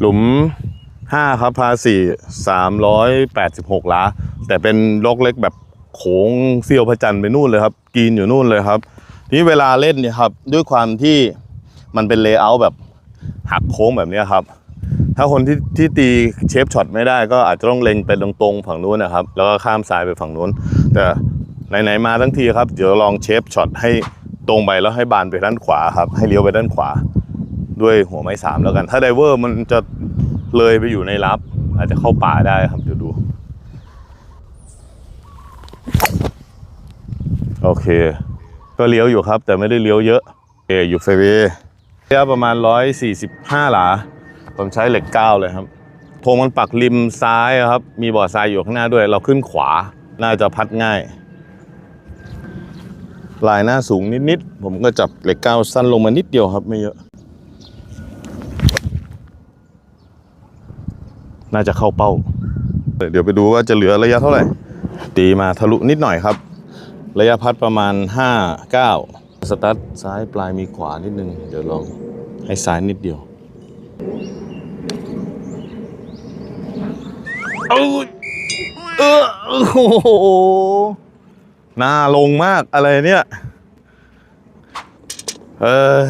หลุม 5 ครับพา4 386ล้า แต่เป็นล็อกเล็กแบบโขงเซียวพระจันทร์ไปนู่นเลยครับกรีนอยู่นู่นเลยครับ ทีนี้เวลาเล่นเนี่ยครับ ด้วยความที่มันเป็นเลเยอร์แบบหักโค้งแบบนี้ครับ ถ้าคนที่ที่ตีเชฟช็อตไม่ได้ก็อาจจะต้องเล็งไปตรงๆฝั่งนู้นนะครับ แล้วก็ข้ามซ้ายไปฝั่งนู้น แต่ไหนๆมาทั้งทีครับ เดี๋ยวลองเชฟช็อตให้ตรงไปแล้วให้บานไปด้านขวาครับ ให้เลี้ยวไปด้านขวา ด้วยหัวไม้สามแล้วกัน ถ้าไดเวอร์มันจะเลยไปอยู่ในรับ อาจจะเข้าป่าได้ครับ เดี๋ยวดู โอเค ก็เลี้ยวอยู่ครับ แต่ไม่ได้เลี้ยวเยอะเออยู่เฟเวย์ระยะประมาณ 145 หลา ผมใช้เหล็กเก้าเลยครับธงมันปักริมซ้ายครับ มีบ่อทรายอยู่ข้างหน้าด้วย เราขึ้นขวา น่าจะพัดง่าย ลายหน้าสูงนิด ๆ ผมก็จับเหล็กเก้าสั้นลงมานิดเดียวครับไม่เยอะ น่าจะเข้าเป้า เดี๋ยวไปดูว่าจะเหลือระยะเท่าไหร่ ตีมาทะลุนิดหน่อยครับ ระยะพัดประมาณ 5 9 สตาร์ทซ้ายปลายมีขวานิดนึง เดี๋ยวลองให้ซ้ายนิดเดียวเอ้ยเออโอ้โหหน้าลงมากอะไรเนี่ย เออ